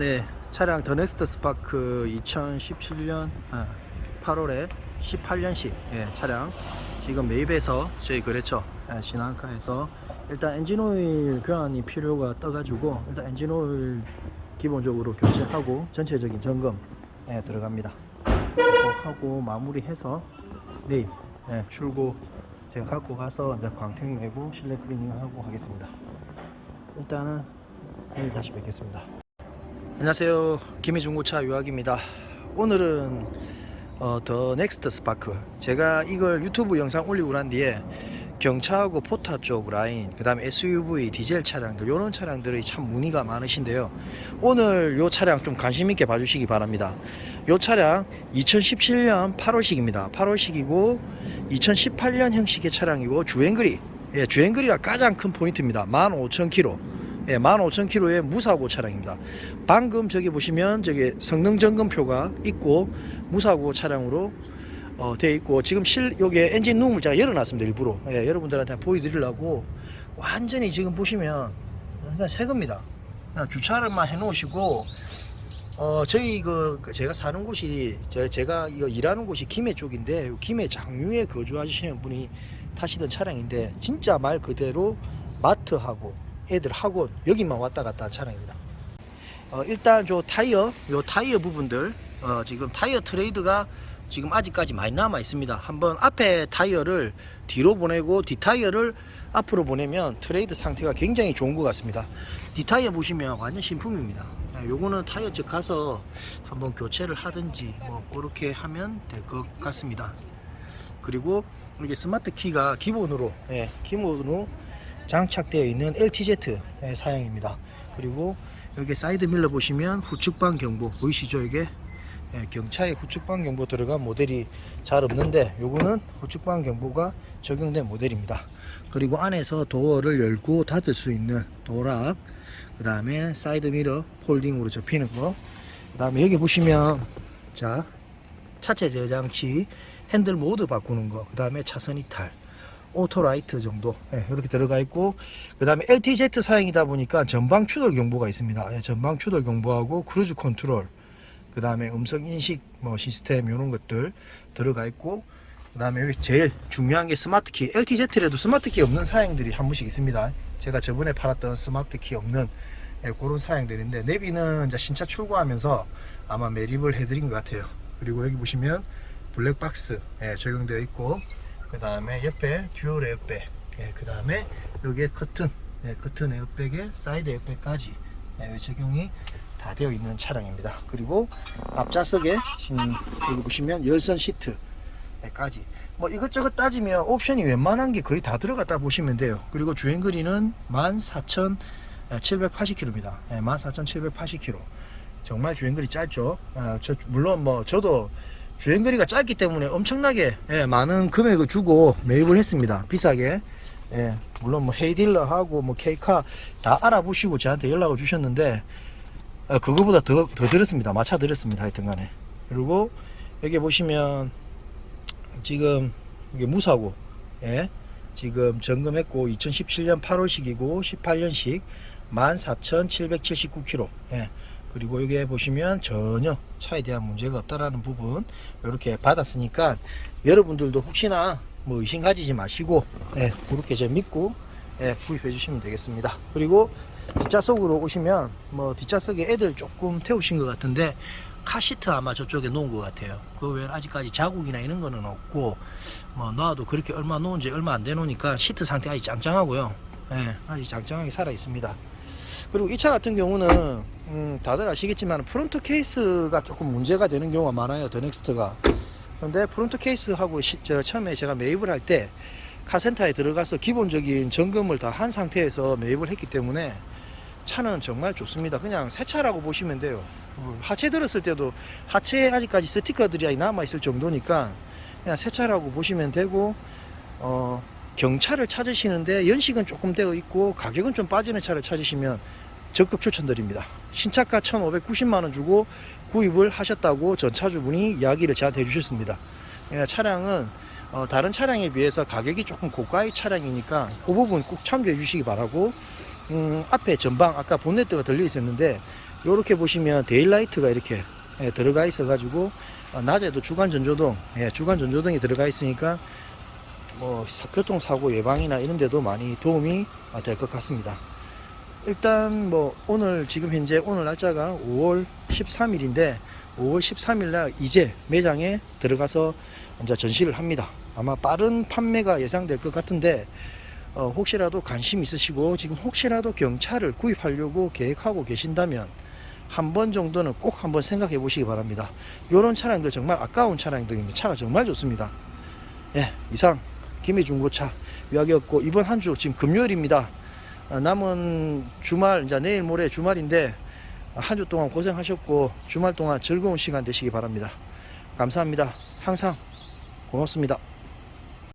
네, 차량 더 넥스트 스파크 2017년 8월에 18년식 예, 차량 지금 매입해서 저희 거래처 예, 신한카에서 일단 엔진오일 교환이 필요가 떠가지고 일단 엔진오일 기본적으로 교체하고 전체적인 점검 예, 들어갑니다. 하고 마무리해서 내일 예, 출고 제가 갖고 가서 이제 광택 내고 실내 클리닝 하고 하겠습니다. 일단은 내일 다시 뵙겠습니다. 안녕하세요. 김해중고차 유학입니다. 오늘은 어, 더 넥스트 스파크. 제가 이걸 유튜브 영상 올리고 난 뒤에 경차하고 포타 쪽 라인, 그 다음에 SUV, 디젤 차량들, 이런 차량들이 참 문의가 많으신데요. 오늘 요 차량 좀 관심 있게 봐주시기 바랍니다. 요 차량 2017년 8월식입니다. 8월식이고 2018년 형식의 차량이고 주행거리, 예, 주행거리가 가장 큰 포인트입니다. 15,000km. 예, 15,000km의 무사고 차량입니다. 방금 저기 보시면 저기 성능 점검표가 있고 무사고 차량으로 어, 돼 있고 지금 실 요게 엔진 룸을 제가 열어놨습니다 일부러 예, 여러분들한테 보여드리려고 완전히 지금 보시면 그냥 새 겁니다. 그냥 주차를만 해놓으시고 어 저희 그 제가 사는 곳이 저 제가 이거 일하는 곳이 김해 쪽인데 요 김해 장유에 거주하시는 분이 타시던 차량인데 진짜 말 그대로 마트하고 애들 학원 여기만 왔다 갔다 한 차량입니다. 어, 일단 저 타이어 요 타이어 부분들 어, 지금 타이어 트레이드가 지금 아직까지 많이 남아 있습니다. 한번 앞에 타이어를 뒤로 보내고 뒷 타이어를 앞으로 보내면 트레이드 상태가 굉장히 좋은 것 같습니다. 뒷 타이어 보시면 완전 신품입니다. 예, 요거는 타이어 측 가서 한번 교체를 하든지 뭐 그렇게 하면 될 것 같습니다. 그리고 이게 스마트 키가 기본으로 예, 기본으로 장착되어 있는 LTZ 의 사양입니다. 그리고 여기 사이드 밀러 보시면 후측방 경보 보이시죠 이게 예, 경차에 후측방 경보 들어간 모델이 잘 없는데 요거는 후측방 경보가 적용된 모델입니다. 그리고 안에서 도어를 열고 닫을 수 있는 도락 그 다음에 사이드 미러 폴딩으로 접히는 거그 다음에 여기 보시면 자 차체 저장치 핸들 모드 바꾸는 거그 다음에 차선 이탈 오토라이트 정도. 예, 이렇게 들어가 있고 그 다음에 LTZ 사양이다 보니까 전방 추돌 경보가 있습니다. 예, 전방 추돌 경보하고 크루즈 컨트롤 그 다음에 음성 인식 뭐 시스템 이런 것들 들어가 있고 그 다음에 제일 중요한 게 스마트 키 LTZ라도 스마트 키 없는 사양들이 한 번씩 있습니다. 제가 저번에 팔았던 스마트 키 없는 예, 그런 사양들인데 내비는 이제 신차 출고하면서 아마 매립을 해드린 것 같아요. 그리고 여기 보시면 블랙박스 예, 적용되어 있고 그 다음에 옆에 듀얼 에어백 예, 그 다음에 여기에 커튼 예, 커튼 에어백에 사이드 에어백까지 예, 적용이 다 되어 있는 차량입니다. 그리고 앞좌석에 음, 여기 보시면 열선 시트까지. 뭐 이것저것 따지면 옵션이 웬만한 게 거의 다 들어갔다 보시면 돼요. 그리고 주행 거리는 14,780km입니다. 예, 14,780km 정말 주행거리 짧죠? 아, 저, 물론 뭐 저도 주행거리가 짧기 때문에 엄청나게 예, 많은 금액을 주고 매입을 했습니다. 비싸게. 예, 물론 뭐 헤이딜러하고 뭐 케이카 다 알아보시고 저한테 연락을 주셨는데 어, 그거보다 더, 더 들었습니다. 마차 들었습니다. 하여튼 간에. 그리고 여기 보시면 지금 이게 무사고 예, 지금 점검했고 2017년 8월식이고 18년식 14,779km 예. 그리고 여기에 보시면 전혀 차에 대한 문제가 없다라는 부분 이렇게 받았으니까 여러분들도 혹시나 뭐 의심 가지지 마시고 예, 그렇게 저 믿고 예, 구입해 주시면 되겠습니다. 그리고 뒷좌석으로 오시면 뭐 뒷좌석에 애들 조금 태우신 것 같은데 카시트 아마 저쪽에 놓은 것 같아요. 그 외에는 아직까지 자국이나 이런 거는 없고 뭐 놔도 그렇게 얼마 놓은 지 얼마 안 돼 놓으니까 시트 상태 아직 짱짱하고요. 예, 아직 짱짱하게 살아 있습니다. 그리고 이 차 같은 경우는 음, 다들 아시겠지만 프론트 케이스가 조금 문제가 되는 경우가 많아요 더 넥스트가 근데 프론트 케이스하고 시, 저 처음에 제가 매입을 할 때 카센터에 들어가서 기본적인 점검을 다 한 상태에서 매입을 했기 때문에 차는 정말 좋습니다. 그냥 새 차라고 보시면 돼요. 어, 하체 들었을 때도 하체에 아직까지 스티커들이 남아 있을 정도니까 그냥 새 차라고 보시면 되고 어, 경차를 찾으시는데 연식은 조금 되어 있고 가격은 좀 빠지는 차를 찾으시면 적극 추천드립니다. 신차가 1,590만원 주고 구입을 하셨다고 전 차주분이 이야기를 저한테 해주셨습니다. 차량은 어, 다른 차량에 비해서 가격이 조금 고가의 차량이니까 그 부분 꼭 참조해 주시기 바라고 음, 앞에 전방 아까 본네트가 들려 있었는데 이렇게 보시면 데일라이트가 이렇게 예, 들어가 있어 가지고 어, 낮에도 주간 전조등 예, 주간 전조등이 들어가 있으니까 뭐 사- 교통사고 예방이나 이런 데도 많이 도움이 될 것 같습니다 일단 뭐 오늘 지금 현재 오늘 날짜가 5월 13일인데 5월 13일 날 이제 매장에 들어가서 이제 전시를 합니다 아마 빠른 판매가 예상될 것 같은데 어, 혹시라도 관심 있으시고 지금 혹시라도 경차를 구입하려고 계획하고 계신다면 한 번 정도는 꼭 한번 생각해 보시기 바랍니다. 이런 차량들 정말 아까운 차량들입니다. 차가 정말 좋습니다. 예, 이상 김해중고차 이야기였고 이번 한 주 지금 금요일입니다. 어, 남은 주말 이제 내일 모레 주말인데 한 주 동안 고생하셨고 주말 동안 즐거운 시간 되시기 바랍니다. 감사합니다. 항상 고맙습니다.